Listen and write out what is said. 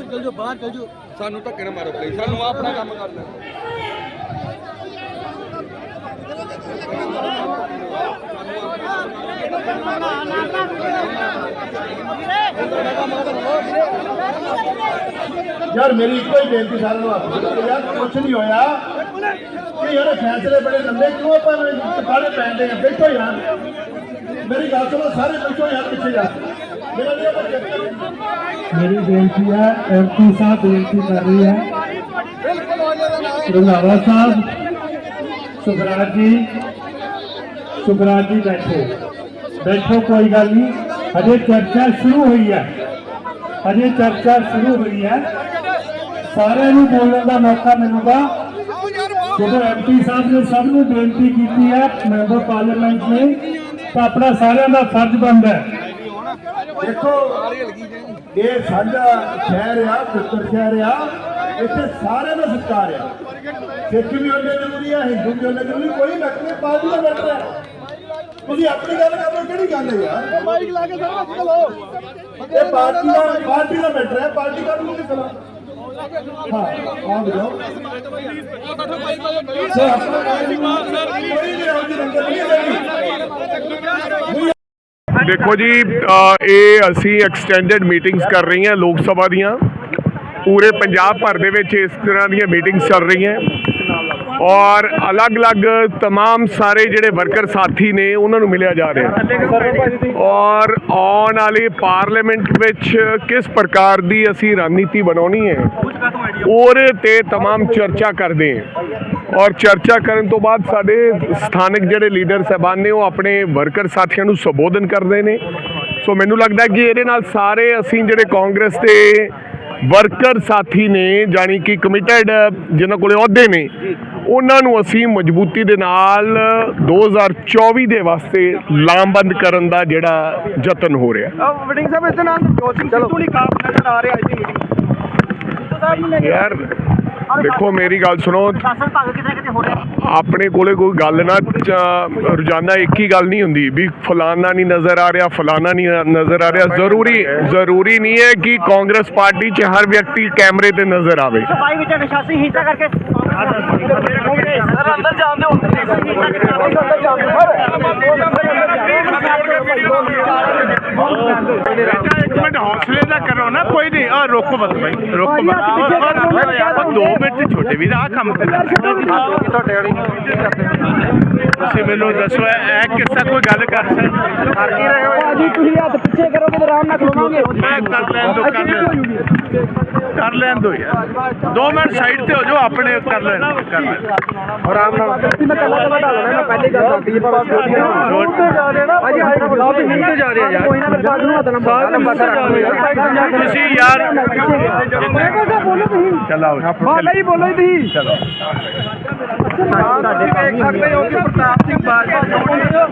ਚਲ ਜੋ ਬਾਹਰ ਚਲ ਜੋ ਸਾਨੂੰ ਧੱਕੇ ਨਾ ਮਾਰੋ ਪਲੀਜ਼ ਸਾਨੂੰ ਆਪਣਾ ਕੰਮ ਕਰਨਾ ਯਾਰ ਮੇਰੀ ਇੱਕੋ ਹੀ ਬੇਨਤੀ ਸਾਰਿਆਂ ਨੂੰ ਕੇ ਯਾਰ ਕੁਛ ਨਹੀਂ ਹੋਇਆ। ਕਿ ਯਾਰ ਫੈਸਲੇ ਬੜੇ ਲੰਬੇ ਕਿਉਂ ਆਪਾਂ ਟਕਾਲੇ ਪੈਂਦੇ ਆ? ਬੈਠੋ ਯਾਰ। ਮੇਰੀ ਗੱਲ ਸੁਣੋ, ਸਾਰੇ ਬੈਠੋ ਯਾਰ ਪਿੱਛੇ ਜਾ ਮੇਰੀ ਬੇਨਤੀ ਹੈ, ਐਮਪੀ ਸਾਹਿਬ ਬੇਨਤੀ ਕਰ ਰਹੀ ਹੈ। ਰੰਧਾਵਾ ਸਾਹਿਬ, ਸੁਖਰਾਜ ਜੀ ਸੁਖਰਾਜ ਜੀ ਬੈਠੋ। ਬੈਠੋ, ਕੋਈ ਗੱਲ ਨਹੀਂ। ਅਜੇ ਚਰਚਾ ਸ਼ੁਰੂ ਹੋਈ ਹੈ। ਅਜੇ ਚਰਚਾ ਸ਼ੁਰੂ ਹੋਈ ਹੈ। ਸਾਰਿਆਂ ਨੂੰ ਬੋਲਣ ਦਾ ਮੌਕਾ ਮਿਲੂਗਾ। ਜਦੋਂ ਐਮਪੀ ਸਾਹਿਬ ਨੇ ਸਭ ਨੂੰ ਬੇਨਤੀ ਕੀਤੀ ਹੈ, ਮੈਂਬਰ ਪਾਰਲੀਮੈਂਟ ਨੇ ਤਾਂ ਆਪਣਾ ਸਾਰਿਆਂ ਦਾ ਫਰਜ਼ ਬਣਦਾ ਹੈ। ਦੇਖੋ ਇਹ ਸਾਡਾ ਸ਼ਹਿਰ ਆ ਪੁੱਤਰ ਸ਼ਹਿਰ ਆ ਇੱਥੇ ਸਾਰਿਆਂ ਦਾ ਸਤਿਕਾਰ ਆ। ਸਿੱਖ ਵੀ ਉਹਨੇ ਜ਼ਰੂਰੀ ਆ ਹਿੰਦੂ ਵੀ ਉਹਨੇ ਜ਼ਰੂਰੀ ਕੋਈ ਨਹੀਂ ਪਾਰਟੀ ਦਾ ਹੈ ਤੁਸੀਂ ਆਪਣੀ ਗੱਲ ਕਰ ਲਓ ਕਿਹੜੀ ਗੱਲ ਹੈ ਯਾਰ? ਮਾਈਕ ਲਾ ਕੇ ਸਾਰਾ ਚਲੋ ਇਹ ਪਾਰਟੀ ਦਾ ਪਾਰਟੀ ਦਾ ਮੈਟਰ ਹੈ ਪਾਰਟੀ ਦਾ ਨੂੰ ਚਲਾ ਹਾਂ ਆ ਜਾਓ ਸਰ ਆਪਣਾ ਕੋਈ ਨਹੀਂ ਆਉਂਦੀ ਦੇਖੋ ਜੀ ਅ, ਇਹ ਅਸੀਂ ਐਕਸਟੈਂਡਡ ਮੀਟਿੰਗਸ ਕਰ ਰਹੀ ਹਾਂ ਲੋਕ ਸਭਾ ਦੀਆਂ ਪੂਰੇ ਪੰਜਾਬ ਭਰ ਦੇ ਵਿੱਚ ਇਸ ਤਰ੍ਹਾਂ ਦੀਆਂ ਮੀਟਿੰਗਸ ਚੱਲ ਰਹੀਆਂ ਔਰ ਅਲੱਗ-ਅਲੱਗ तमाम ਸਾਰੇ ਜਿਹੜੇ ਵਰਕਰ ਸਾਥੀ ਨੇ ਉਹਨਾਂ ਨੂੰ ਮਿਲਿਆ ਜਾ ਰਿਹਾ ਔਰ ਆਉਣ ਵਾਲੀ ਪਾਰਲੀਮੈਂਟ ਵਿੱਚ ਕਿਸ ਪ੍ਰਕਾਰ ਦੀ ਅਸੀਂ ਰਣਨੀਤੀ ਬਣਾਉਣੀ ਹੈ ਉਹਦੇ ਤੇ तमाम ਚਰਚਾ ਕਰਦੇ ਹਾਂ ਔਰ ਚਰਚਾ ਕਰਨ ਤੋਂ ਬਾਅਦ ਸਾਡੇ ਸਥਾਨਕ ਜਿਹੜੇ ਲੀਡਰ ਸਹਿਬਾਨ ਨੇ ਉਹ ਆਪਣੇ ਵਰਕਰ ਸਾਥੀਆਂ ਨੂੰ ਸੰਬੋਧਨ ਕਰਦੇ ਨੇ। ਸੋ ਮੈਨੂੰ ਲੱਗਦਾ ਕਿ ਇਹਦੇ ਨਾਲ ਸਾਰੇ ਅਸੀਂ ਜਿਹੜੇ ਕਾਂਗਰਸ ਦੇ ਵਰਕਰ ਸਾਥੀ ਨੇ ਜਾਣੀ ਕਿ ਕਮਿਟਡ ਜਿਨ੍ਹਾਂ ਕੋਲੇ ਅਹੁਦੇ ਨੇ ਉਹਨਾਂ ਨੂੰ ਅਸੀਂ ਮਜ਼ਬੂਤੀ ਦੇ ਨਾਲ 2024 ਦੇ ਵਾਸਤੇ ਲਾਮਬੰਦ ਕਰਨ ਦਾ ਜਿਹੜਾ ਯਤਨ ਹੋ ਰਿਹਾ। ਮੀਟਿੰਗ ਸਾਹਿਬ ਇੱਥੇ ਨਾਲ ਜੋਤ ਸਿੱਧੂ ਨਹੀਂ ਕਾਫ ਨਜ਼ਰ ਆ ਰਿਹਾ ਦੀ ਮੀਟਿੰਗ ਯਾਰ ਦੇਖੋ ਮੇਰੀ ਗੱਲ ਸੁਣੋ। ਸ਼ਾਸਨ ਭਾਗ ਕਿਤੇ ਨਾ ਕਿਤੇ ਹੋ ਰਿਹਾ ਆਪਣੇ ਕੋਲੇ ਕੋਈ ਗੱਲ ਨਾ ਚ- ਰੋਜ਼ਾਨਾ ਇੱਕ ਹੀ ਗੱਲ ਨਹੀਂ ਹੁੰਦੀ ਵੀ ਫਲਾਨਾ ਨਹੀਂ ਨਜ਼ਰ ਆ ਰਿਹਾ ਫਲਾਨਾ ਨਹੀਂ ਨਜ਼ਰ ਆ ਰਿਹਾ। ਜ਼ਰੂਰੀ ਜ਼ਰੂਰੀ ਨਹੀਂ ਹੈ ਕਿ ਕਾਂਗਰਸ ਪਾਰਟੀ 'ਚ ਹਰ ਵਿਅਕਤੀ ਕੈਮਰੇ ਤੇ ਨਜ਼ਰ ਆਵੇ। ਸਫ਼ਾਈ ਵਿੱਚ ਨਿਸ਼ਾਸੀ ਹਿੰਸਾ ਕਰਕੇ ਸਰ ਅੰਦਰ ਜਾਣ ਦਿਓ ਅੰਦਰ ਜਾਣ ਇੱਕ ਮਿੰਟ ਹੌਸਲੇ ਦਾ ਕਰੋ ਨਾ ਕੋਈ ਨਹੀਂ। ਆ ਰੁਕੋ ਬਸ ਭਾਈ ਰੁਕੋ ਬਸ। ਦੋ ਮਿੰਟ ਛੋਟੇ ਵੀਰ ਆ ਕੰਮ ਤੁਹਾਡੇ ਵਾਲੀ ਤੁਸੀਂ ਮੈਨੂੰ ਦੱਸੋ ਇਹ ਕਿਸਾ ਕੋਈ ਗੱਲ ਕਰ ਸਕਦਾ ਭਾਜੀ ਤੁਸੀਂ ਹੱਥ ਪਿੱਛੇ ਕਰੋਗੇ ਆਰਾਮ ਨਾਲ ਖਲੋਵਾਂਗੇ। ਮੈਂ ਕਰ ਲੈਣ ਦੋ ਕਰ ਲੈਣ ਕਰ ਲੈਣ ਦੋ ਯਾਰ। ਦੋ ਮਿੰਟ ਸਾਈਡ ਤੇ ਹੋ ਜਾਓ ਆਪਣੇ ਕਰ ਲੈਣ ਕਰ ਲੈਣ ਆਰਾਮ ਨਾਲ। ਮੈਂ ਕੱਲਾ ਕੱਲਾ ਢਾਲਣਾ ਮੈਂ ਪਹਿਲੇ ਗੱਲ ਹੈ ਬਾਬਾ ਛੋਟੀ ਜਾ ਰਹੇ ਨਾ ਭਾਜੀ ਤੇ ਹਿੰਦ ਜਾ ਰਹੇ ਯਾਰ। ਕੋਈ ਨਾ ਫਿਰ ਸਾਧ ਨੂੰ ਹੱਥ ਨਾਲ ਸਾਧ ਨੰਬਰ ਰੱਖ ਤੁਸੀਂ ਯਾਰ ਮੈਂ ਕਹਿੰਦਾ ਬੋਲੋ ਤੁਸੀਂ। ਚਲਾਓ ਬਾਲਾ ਜੀ ਬੋਲੋ ਤੁਸੀਂ। ਚਲੋ ਸਾਡੇ ਦੇਖ ਸਕਦੇ ਹੋ ਕਿ ਪ੍ਰਤਾਪ ਸਿੰਘ ਬਾਜਵਾ